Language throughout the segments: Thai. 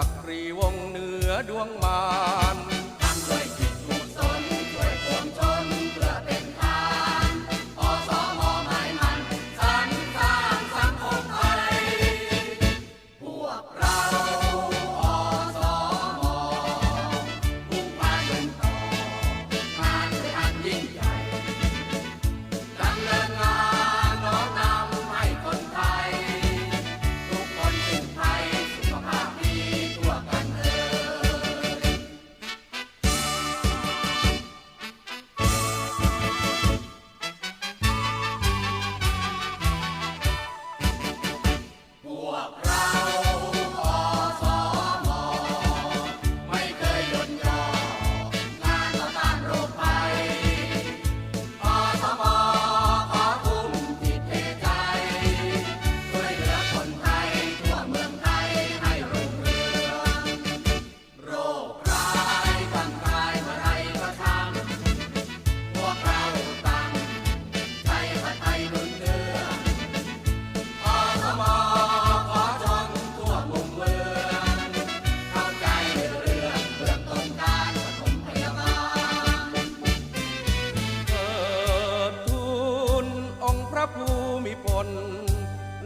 จักรีวงเหนือดวงมาร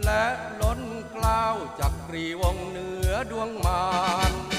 และล้นกล้าวจักรีวงเหนือดวงมาร